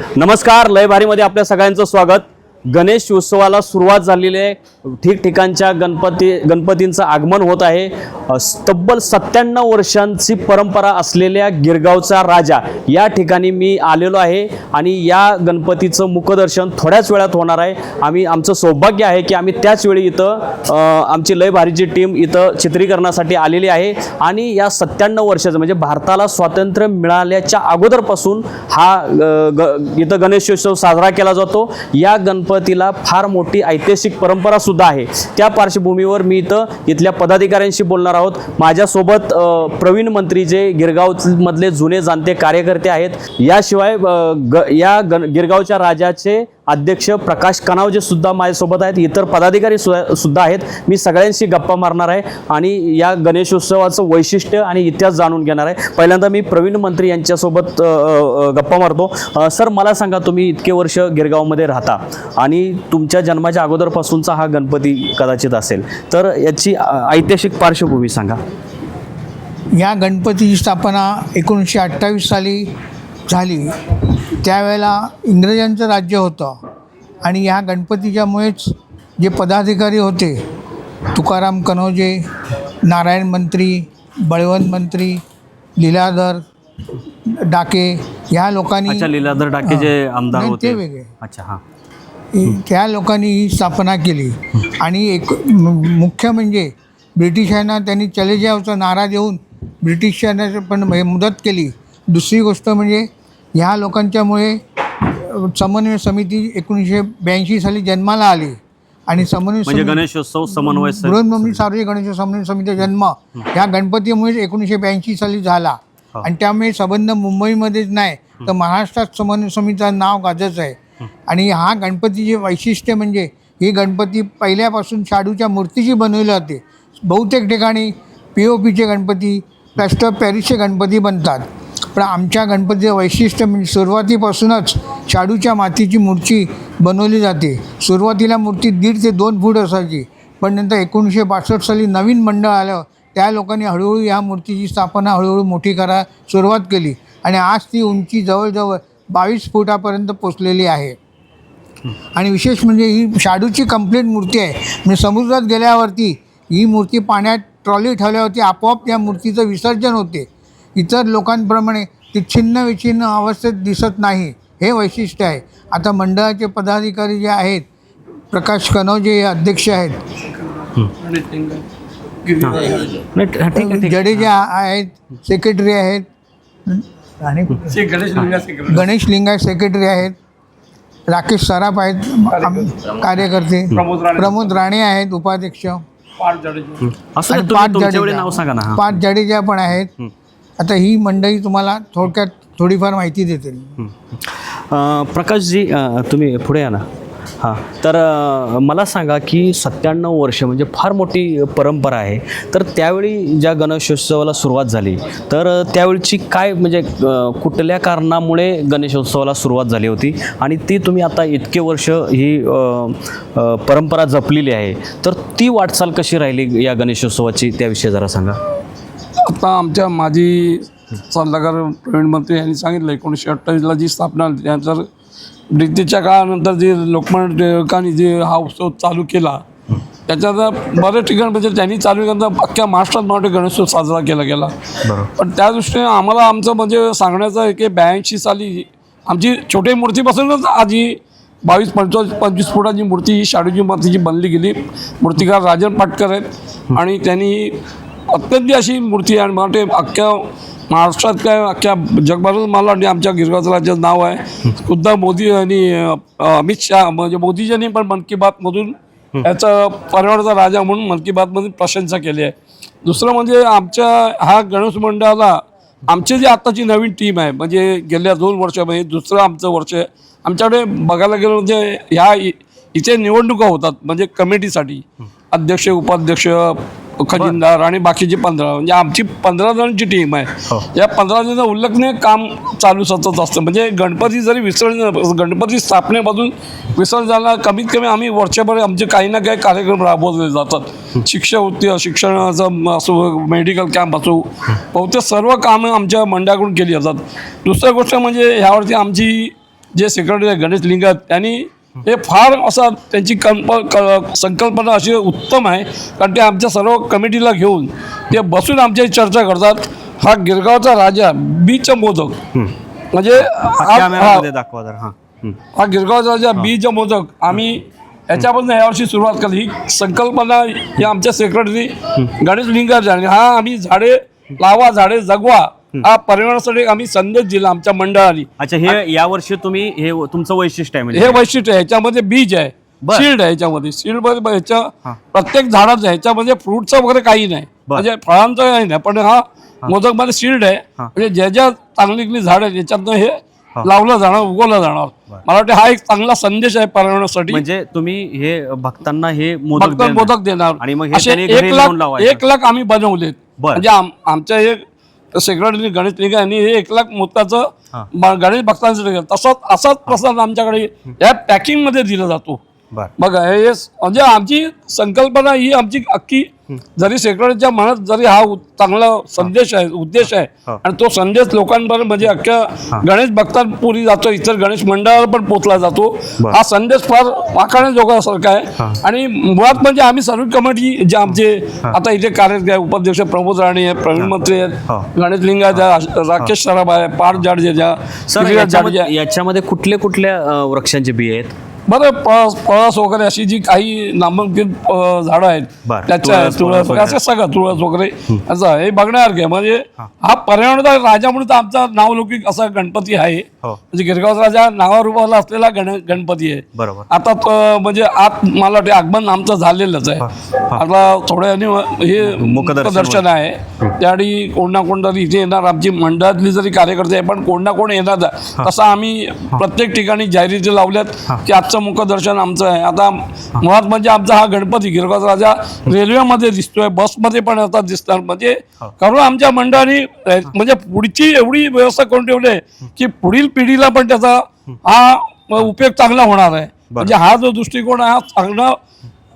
नमस्कार लयभारीमध्ये आपल्या सगळ्यांचं स्वागत. गणेश उत्सवाला सुरुवात झालेली आहे. ठिकठिकाणच्या गणपती गणपतींचं आगमन होत आहे. तब्बल सत्त्याण्णव वर्षांची परंपरा असलेल्या गिरगावचा राजा या ठिकाणी मी आलेलो आहे आणि या गणपतीचं मुखदर्शन थोड्याच वेळात होणार आहे. आम्ही आमचं सौभाग्य आहे की आम्ही त्याच वेळी इथं आमची लय भारीची टीम इथं चित्रीकरणासाठी आलेली आहे. आणि या सत्त्याण्णव वर्षाचं म्हणजे भारताला स्वातंत्र्य मिळाल्याच्या अगोदरपासून हा ग इथं गणेशोत्सव साजरा केला जातो. या गणपतीला फार मोठी ऐतिहासिक परंपरा सुद्धा आहे. त्या पार्श्वभूमीवर मी इथं इथल्या पदाधिकाऱ्यांशी बोलणार आहोत. माझ्यासोबत प्रवीण मंत्री जे गिरगाव मधले जुने जाणते कार्यकर्ते आहेत याशिवाय ग या गण गिरगावच्या राजाचे अध्यक्ष प्रकाश कनावजे सुद्धा माझ्यासोबत आहेत. इतर पदाधिकारी सु- सुद्धा आहेत. मी सगळ्यांशी गप्पा मारणार आहे आणि या गणेशोत्सवाचं वैशिष्ट्य आणि इतिहास जाणून घेणार आहे. पहिल्यांदा मी प्रवीण मंत्री यांच्यासोबत गप्पा मारतो. सर मला सांगा तुम्ही इतके वर्ष गिरगावमध्ये राहता आणि तुमच्या जन्माच्या अगोदरपासूनचा हा गणपती कदाचित असेल तर याची ऐतिहासिक पार्श्वभूमी सांगा. या गणपतीची स्थापना एकोणीसशे अठ्ठावीस साली झाली. त्यावेळेला इंग्रजांचं राज्य होतं. आणि ह्या गणपतीच्यामुळेच जे पदाधिकारी होते तुकाराम कनोजे नारायण मंत्री बळवंत मंत्री लीलाधर डाके ह्या लोकांनी अच्छा लीलाधर डाके जे आमदार नाही, होते. ते वेगळे. अच्छा हां त्या लोकांनी ही स्थापना केली. आणि एक मु- मुख्य म्हणजे ब्रिटिशांना त्यांनी चले जावचा नारा देऊन ब्रिटिशांना पण हे मदत केली. दुसरी गोष्ट म्हणजे ह्या लोकांच्यामुळे समन्वय समिती एकोणीसशे ब्याऐंशी साली जन्माला आली. आणि समन्वय म्हणजे गणेशोत्सव समन्वय बृहन्मुंबई सार्वजनिक गणेश समन्वय समितीचा जन्म ह्या गणपतीमुळेच एकोणीसशे ब्याऐंशी साली झाला. आणि त्यामुळे संबंध मुंबईमध्येच नाही तर महाराष्ट्रात समन्वय समितीचं नाव गाजच आहे. आणि हा गणपतीचे वैशिष्ट्य म्हणजे ही गणपती पहिल्यापासून शाडूच्या मूर्तीची बनवली जाते. बहुतेक ठिकाणी पी ओ पीचे गणपती प्लॅस्टर ऑफ पॅरिसचे गणपती बनतात. पण आमच्या गणपतीचं वैशिष्ट्य म्हणजे सुरुवातीपासूनच शाडूच्या मातीची मूर्ती बनवली जाते. सुरुवातीला मूर्ती दीड ते दोन फूट असायची पण नंतर एकोणीसशे बासष्ट साली नवीन मंडळ आलं. त्या लोकांनी हळूहळू ह्या मूर्तीची स्थापना हळूहळू मोठी करा सुरुवात केली आणि आज ती उंची जवळजवळ बावीस फुटापर्यंत पोचलेली आहे. आणि विशेष म्हणजे ही शाडूची कंप्लीट मूर्ती आहे. म्हणजे समुद्रात गेल्यावरती ही मूर्ती पाण्यात ट्रॉली ठेवल्यावरती आपोआप त्या मूर्तीचं विसर्जन होते. इतर लोकांप्रमाणे ती छिन्न विछिन्न अवस्थेत दिसत नाही हे वैशिष्ट्य आहे. आता मंडळाचे पदाधिकारी जे आहेत प्रकाश कनौजे हे अध्यक्ष आहेत. जडेजा आहेत सेक्रेटरी आहेत. आणि गणेश लिंगायत सेक्रेटरी आहेत. राकेश सराफ आहेत कार्यकर्ते. प्रमोद राणे. आहेत उपाध्यक्ष. पाच जडेजा. नाव सांगा ना. पाच जडेजा पण आहेत. आता ही मंडळी तुम्हाला थोडक्यात थोडीफार माहिती देतील प्रकाशजी तुम्ही पुढे या ना. हां. तर मला सांगा की सत्त्याण्णव वर्ष म्हणजे फार मोठी परंपरा आहे. तर त्यावेळी ज्या गणेशोत्सवाला सुरुवात झाली तर त्यावेळची काय म्हणजे कुठल्या कारणामुळे गणेशोत्सवाला सुरुवात झाली होती? आणि ती तुम्ही आता इतके वर्ष ही परंपरा जपलेली आहे. तर ती वाटचाल कशी राहिली या गणेशोत्सवाची? त्याविषयी जरा सांगा. आता आमच्या माजी सल्लागार प्रवीण मंत्री यांनी सांगितलं एकोणीसशे अठ्ठावीसला जी स्थापना झाली त्यानंतर ब्रिटिशच्या काळानंतर जे लोकमान्य टिळकांनी जे हा उत्सव चालू केला त्याच्यात बऱ्याच ठिकाणी म्हणजे त्यांनी चालू केल्यानंतर अख्ख्या महाराष्ट्रात मोठे गणेशोत्सव साजरा केला गेला. पण त्या दृष्टीने आम्हाला आमचं म्हणजे सांगण्याचं आहे की ब्याऐंशी साली आमची छोटी मूर्तीपासूनच आज ही बावीस पंचवीस पंचवीस फुटाची मूर्ती ही शाडूची मातीची बनली गेली. मूर्तिकार राजन पाटकर आहेत आणि त्यांनी अत्यंत अशी मूर्ती आहे आणि मला वाटते अख्ख्या महाराष्ट्रात काय अख्ख्या जगभरात मला वाटते आमच्या गिरगावचं राज्यात नाव आहे. खुद्द मोदी आणि अमित शहा म्हणजे मोदीजींनी पण मन की बातमधून याचा पर्यावरणाचा राजा म्हणून मन की बातमधून प्रशंसा केली आहे. दुसरं म्हणजे आमच्या हा गणेश मंडळाला आमची जी आत्ताची नवीन टीम आहे म्हणजे गेल्या दोन वर्षामध्ये दुसरं आमचं वर्ष आहे. आमच्याकडे बघायला गेलं म्हणजे ह्या इ- इथे निवडणुका होतात म्हणजे कमिटीसाठी. अध्यक्ष उपाध्यक्ष खजिनदार आणि बाकीचे पंधरा म्हणजे आमची पंधरा जणांची टीम आहे. हो. या पंधरा जणांचं उल्लेखनीय काम चालू सतत असतं. म्हणजे गणपती जरी विसर्जन गणपती स्थापनेपासून विसर्जनाला कमीत कमी आम्ही वर्षभर आमचे काही ना काही कार्यक्रम राबवले जातात. शिष्यवृत्ती शिक्षणाचं असो मेडिकल कॅम्प असो बहुतेक सर्व कामं आमच्या मंडळाकडून केली जातात. दुसरी गोष्ट म्हणजे ह्यावरती आमची जे सेक्रेटरी आहे गणेश लिंगात त्यांनी हे फार असा त्यांची कल्प क- संकल्पना अशी उत्तम आहे. कारण ते आमच्या सर्व कमिटीला घेऊन ते बसून आमची चर्चा करतात. हा गिरगावचा राजा बीच मोदक. म्हणजे हां हं. गिरगावचा राजा बीज मोदक. आम्ही याच्यापासून यावर्षी सुरुवात केली. ही संकल्पना ही आमच्या सेक्रेटरी गणेश लिंगार आणि हा आम्ही झाडे लावा झाडे जगवा. हा पर्यावरणासाठी आम्ही संदेश दिला आमच्या मंडळाने अच्छा हे यावर्षी तुम्ही हे तुमचं वैशिष्ट्य आहे हे म्हणजे वैशिष्ट्य आहे ह्याच्यामध्ये बीज आहे बर. शिल्ड आहे ह्याच्यामध्ये शिल्डमध्ये ह्याच्या हा. प्रत्येक झाडाचं ह्याच्यामध्ये फ्रूटचं वगैरे काही नाही बर. म्हणजे फळांचं काही नाही पण हा मोदकमध्ये शिल्ड आहे हा. म्हणजे ज्या ज्या चांगली झाड आहेत याच्यातनं हे लावलं जाणार उगवलं जाणार मला वाटतं हा एक चांगला संदेश आहे पर्यावरणासाठी म्हणजे तुम्ही हे भक्तांना हे मोदक फक्त देणार. मोदक देणार आणि मग हे असे त्यांनी एक लाख लावायचं. एक लाख आम्ही बनवलेत बर. म्हणजे आम- आमच्या हे सेक्रेटरी गणेश निगा यांनी हे एक लाख हा. मोदकाचं म- गणेश भक्तांसाठी केलं. तसाच असाच प्रसाद आमच्याकडे या पॅकिंगमध्ये दिला जातो बघा हे म्हणजे आमची संकल्पना ही आमची अख्खी जरी सेक्रेटरीच्या मनात जरी हा चांगला संदेश आहे उद्देश आहे हा. आणि तो संदेश लोकांपर्यंत म्हणजे अख्ख्या गणेश भक्तांपुरी जातो इतर गणेश मंडळाला पण पोचला जातो. हा संदेश फार वाखाण्याजोगासारखा आहे. आणि मुळात म्हणजे आम्ही सर्व कमिटी जे आमचे आता इथे कार्यरत आहे उपाध्यक्ष प्रमोद राणे आहे प्रवीण मंत्री हा. आहेत गणेश लिंगायत राकेश सराफ आहे जाडजेजा याच्यामध्ये जाडेजा. याच्यामध्ये कुठले कुठल्या अं, वृक्षांचे बी आहेत? बरं पळस पळस वगैरे अशी जी काही नामांकित अ, झाडं आहेत बरं. त्याच्या तुळस, वगैरे. असं सगळं तुळस वगैरे असं हे बघण्यासारखं आहे. म्हणजे हा. पर्यावरणाचा राजा म्हणून तर आमचा नावलौकिक असा गणपती आहे. हो. म्हणजे गिरगावचा राजा नावावर उभारला असलेला गण गणपती आहे. बरोबर. आता तो म्हणजे आत मला वाटते आगमन आमचं झालेलंच आहे. आता थोड्याने हे मुखदर्शन मुखदर्शन आहे त्याआधी कोण ना कोण तरी इथे येणार. आमची मंडळातली जरी कार्यकर्ते आहे पण कोण ना कोण येणार. तसं आम्ही प्रत्येक ठिकाणी जाहिराती लावल्यात की आजचं मुखदर्शन आमचं आहे. आता मुळात म्हणजे आमचा हा गणपती गिरगाव राजा रेल्वेमध्ये दिसतोय बसमध्ये पण आता दिसणार. म्हणजे कारण आमच्या मंडळाने म्हणजे पुढची एवढी व्यवस्था करून ठेवली आहे की पुढील पिढीला पण त्याचा हा उपयोग चांगला होणार आहे. म्हणजे हा जो दृष्टिकोन आहे हा चांगला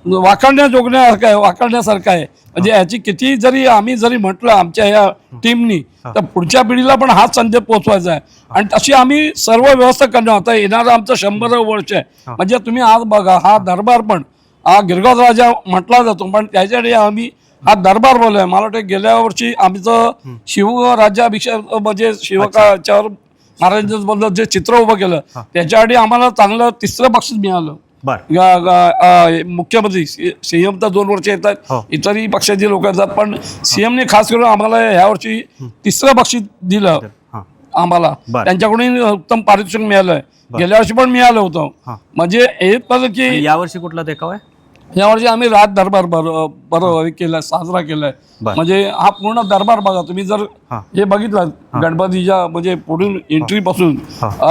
वाखाणण्या जोगण्यासारखा आहे वाखाणण्यासारखा आहे. म्हणजे याची किती जरी आम्ही जरी म्हटलं आमच्या या टीमनी तर पुढच्या पिढीला पण हाच संदेश पोहोचवायचा आहे. आणि तशी आम्ही सर्व व्यवस्था करणार आता येणारं आमचं शंभर वर्ष आहे. म्हणजे तुम्ही आज बघा हा दरबार पण हा गिरगाव राजा म्हटला जातो पण त्याच्यासाठी आम्ही हा दरबार बोललोय मला वाटतं गेल्या वर्षी आमचं शिवराज्याभिषेक म्हणजे शिवकाच्यावर महाराजांबद्दल जे चित्र उभं केलं त्याच्यासाठी आम्हाला चांगलं तिसरं बक्षीस मिळालं. बर. अ, मुख्यमंत्री सीएम तर दोन वर्ष हो. येतात इतरही पक्षाचे लोक येतात पण सीएमने खास करून आम्हाला ह्या वर्षी तिसरं बक्षीस दिलं हां. आम्हाला. बरं. त्यांच्याकडून उत्तम पारितोषिक मिळालंय. गेल्या वर्षी पण मिळालं होतं. हां. म्हणजे हे पण की यावर्षी कुठला देखाव आहे? यावर्षी आम्ही रात दरबार बरो बरोबर केलाय साजरा केलाय. बर. म्हणजे हा पूर्ण दरबार बघा तुम्ही जर हा. बघितलं गणपतीच्या म्हणजे पुढील एंट्री पासून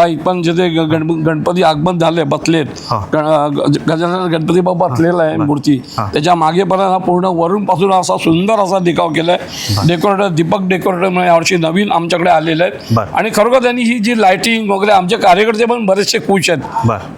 इथपण जिथे गणपती आगमन झाले बसलेत. गजानन गणपती बाबा बसलेला आहे मूर्ती. त्याच्यामागे पण हा पूर्ण वरून पासून असा सुंदर असा देखाव केलाय. डेकोरेटर दीपक डेकोरेटर म्हणून यावर्षी नवीन आमच्याकडे आलेले आहेत. आणि खरोखर त्यांनी ही जी लाइटिंग वगैरे आमचे कार्यकर्ते पण बरेचसे खुश आहेत.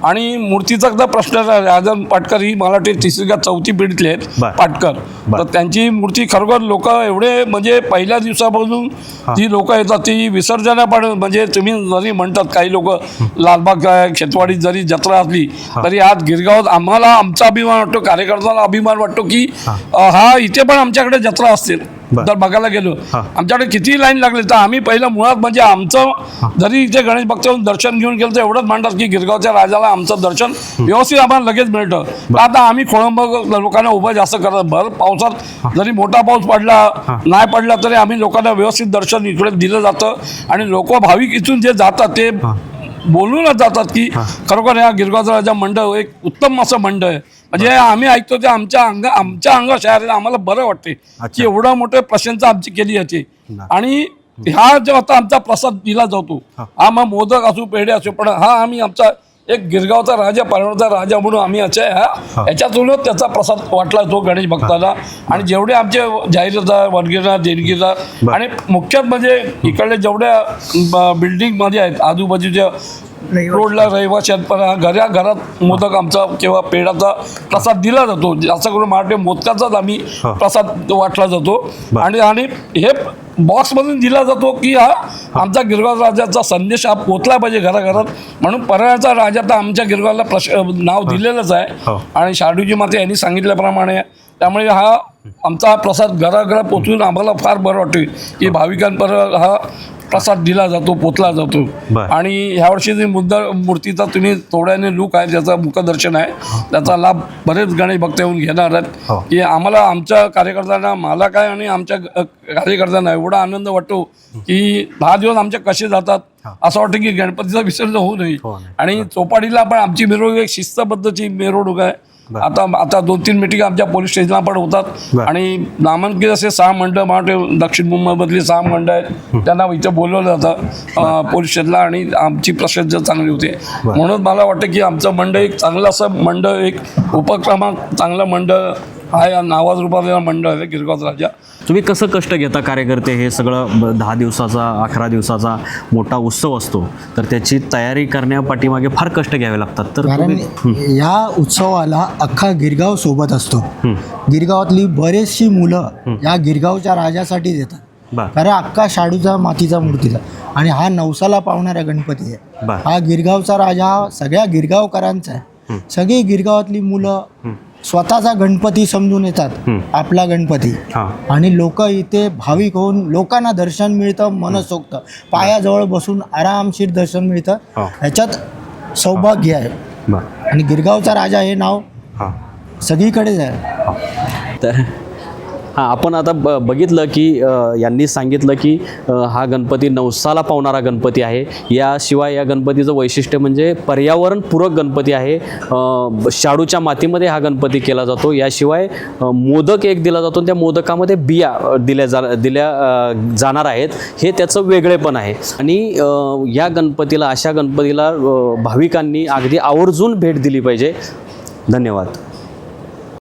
आणि मूर्तीचा एकदा प्रश्न राजन पाटकर ही मला वाटते तिसरी का चौथी पिढीतले आहेत. पाटकर. तर त्यांची मूर्ती खरोखर लोक एवढे म्हणजे पहिल्या दिवसापासून जी लोक येतात ती विसर्जना पण म्हणजे तुम्ही जरी म्हणतात काही लोक लालबाग शेतवाडीत जरी जत्रा असली तरी आज गिरगावात आम्हाला आमचा अभिमान वाटतो कार्यकर्त्यांना अभिमान वाटतो की हा इथे पण आमच्याकडे जत्रा असतील. तर बघायला गेलो. आमच्याकडे किती लाईन लागली? तर आम्ही पहिलं मुळात म्हणजे आमचं जरी इथे गणेश भक्त दर्शन घेऊन गेलं तर एवढंच म्हणतात की गिरगावच्या राजाला आमचं दर्शन व्यवस्थित आम्हाला लगेच मिळतं. आता आम्ही खोळंब लोकांना उभं जास्त करत भर पावसात जरी मोठा पाऊस पडला नाही पडला तरी आम्ही लोकांना व्यवस्थित दर्शन इकडे दिलं जातं. आणि लोक भाविक इथून जे जातात ते बोलूनच जातात की खरोखर या गिरगावचा राजा मंडळ एक उत्तम असं मंडळ आहे. म्हणजे आम्ही ऐकतो ते आमच्या अंग आमच्या अंग शहराला आम्हाला बरं वाटते की एवढं मोठं प्रशंसा आमची केली याची. आणि हा जो आता आमचा प्रसाद दिला जातो हा. मग मोदक असो पेढे असो पण हा आम्ही आमचा एक गिरगावचा राजा पारवरचा राजा म्हणून आम्ही ह्या याच्यातूनच त्याचा प्रसाद वाटला तो गणेश भक्ताला. आणि जेवढे आमचे जाहिरातदार वनगिरदार देणगीदार आणि मुख्यत म्हणजे इकडले जेवढ्या बिल्डिंगमध्ये आहेत आजूबाजूच्या रोडला रहिवाशांपणा घरा घरात मोदक आमचा किंवा पेढाचा प्रसाद दिला जातो. जास्त करून मराठी मोदकाचाच आम्ही प्रसाद वाटला जातो. आणि आणि हे बॉक्समधून दिला जातो की हा आमचा गिरगाव राजाचा संदेश हा पोचला पाहिजे घराघरात. म्हणून परळचा राजा तर आमच्या गिरगावला प्रश नाव दिलेलंच आहे. आणि शाडूजी माते यांनी सांगितल्याप्रमाणे त्यामुळे हा आमचा प्रसाद घराघरात पोचून आम्हाला फार बरं वाटते की भाविकांपर्यंत हा प्रसाद दिला जातो पोचला जातो. आणि ह्या वर्षी जी मुद्दा मूर्तीचा तुम्ही थोड्याने लूक आहे ज्याचं मुखदर्शन आहे त्याचा लाभ बरेच गणेश भक्त येऊन घेणार आहेत हो. की आम्हाला आमच्या कार्यकर्त्यांना मला काय आणि आमच्या कार्यकर्त्यांना एवढा आनंद वाटतो की दहा दिवस आमचे कसे जातात असं वाटतं की गणपतीचं विसर्जन होऊ नये हो. आणि चौपाटीला पण आमची मिरवणूक एक शिस्तबद्धची मिरवणूक आहे आता आता दोन तीन मिटिंग आमच्या पोलीस स्टेशनला पण होतात. आणि नामांकित असे सहा मंडळ वाटते दक्षिण मुंबईमधली सहा मंडळ आहेत. त्यांना इथं बोलवलं जातं पोलीस स्टेशनला आणि आमची प्रसिद्ध चांगली होते. म्हणून मला वाटतं की आमचं मंडळ एक चांगलं असं मंडळ एक उपक्रमात चांगलं मंडळ आहे या नावाज रूपातलं मंडळ आहे गिरगाव राजा तुम्ही कसं कष्ट घेता कार्यकर्ते? हे सगळं ब- दहा दिवसाचा अकरा दिवसाचा मोठा उत्सव असतो. तर त्याची तयारी करण्यापाठीमागे फार कष्ट घ्यावे लागतात. तर कारण तुम्ही या उत्सवाला अख्खा गिरगाव सोबत असतो. गिरगावातली बरेचशी मुलं या गिरगावच्या राजासाठी येतात बर. कारण अख्खा शाडूचा मातीचा मूर्तीचा आणि हा नवसाला पावणारा गणपती बर. आहे हा गिरगावचा राजा हा सगळ्या गिरगावकरांचा आहे. सगळी गिरगावातली मुलं स्वतःचा गणपती समजून येतात आपला गणपती. हां. आणि लोक इथे भाविक होऊन लोकांना दर्शन मिळतं मनसोक्त पायाजवळ बसून आरामशीर दर्शन मिळतं. ह्याच्यात सौभाग्य आहे. आणि गिरगावचा राजा हे नाव हां. सगळीकडेच आहे. तर हां आपण आता ब बघितलं की यांनी सांगितलं की हा गणपती नवसाला पावणारा गणपती आहे. याशिवाय या गणपतीचं वैशिष्ट्य म्हणजे पर्यावरणपूरक गणपती आहे. शाडूच्या मातीमध्ये हा गणपती केला जातो. याशिवाय मोदक एक दिला जातो त्या मोदकामध्ये बिया दिल्या जा दिल्या जाणार आहेत. हे त्याचं वेगळेपण आहे. आणि या गणपतीला अशा गणपतीला भाविकांनी अगदी आवर्जून भेट दिली पाहिजे. धन्यवाद.